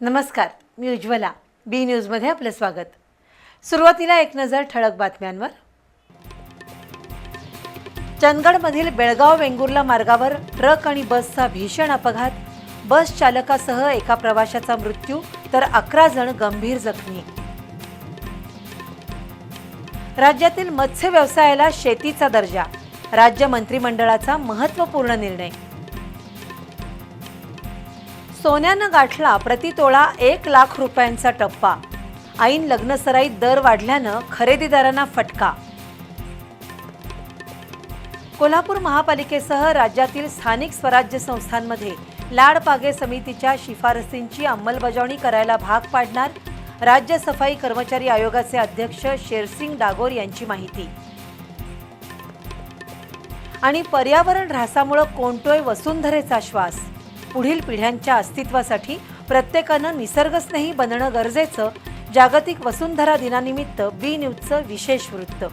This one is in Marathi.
नमस्कार मी उज्ज्वला. बी न्यूजमध्ये आपलं स्वागत. सुरुवातीला एक नजर ठळक बातम्यांवर. चंदगडमधील बेळगाव वेंगुर्ला मार्गावर ट्रक आणि बसचा भीषण अपघात. बस चालकासह एका प्रवाशाचा मृत्यू तर अकरा जण गंभीर जखमी. राज्यातील मत्स्य व्यवसायाला शेतीचा दर्जा. राज्य मंत्रिमंडळाचा महत्त्वपूर्ण निर्णय. सोन्यानं गाठला प्रतितोळा एक लाख रुपयांचा टप्पा. ऐन लग्नसराईत दर वाढल्यानं खरेदीदारांना फटका. कोल्हापूर महापालिकेसह राज्यातील स्थानिक स्वराज्य संस्थांमध्ये लाडपागे समितीच्या शिफारसींची अंमलबजावणी करायला भाग पाडणार राज्य सफाई कर्मचारी आयोगाचे अध्यक्ष शेरसिंग डागोर यांची माहिती. आणि पर्यावरण ऱ्हासामुळे कोणतोय वसुंधरेचा श्वास. पुढील पिढ्यांच्या अस्तित्वासाठी प्रत्येकानं निसर्गस्नेही बनणं गरजेचं. जागतिक वसुंधरा दिनानिमित्त बी न्यूजचं विशेष वृत्त.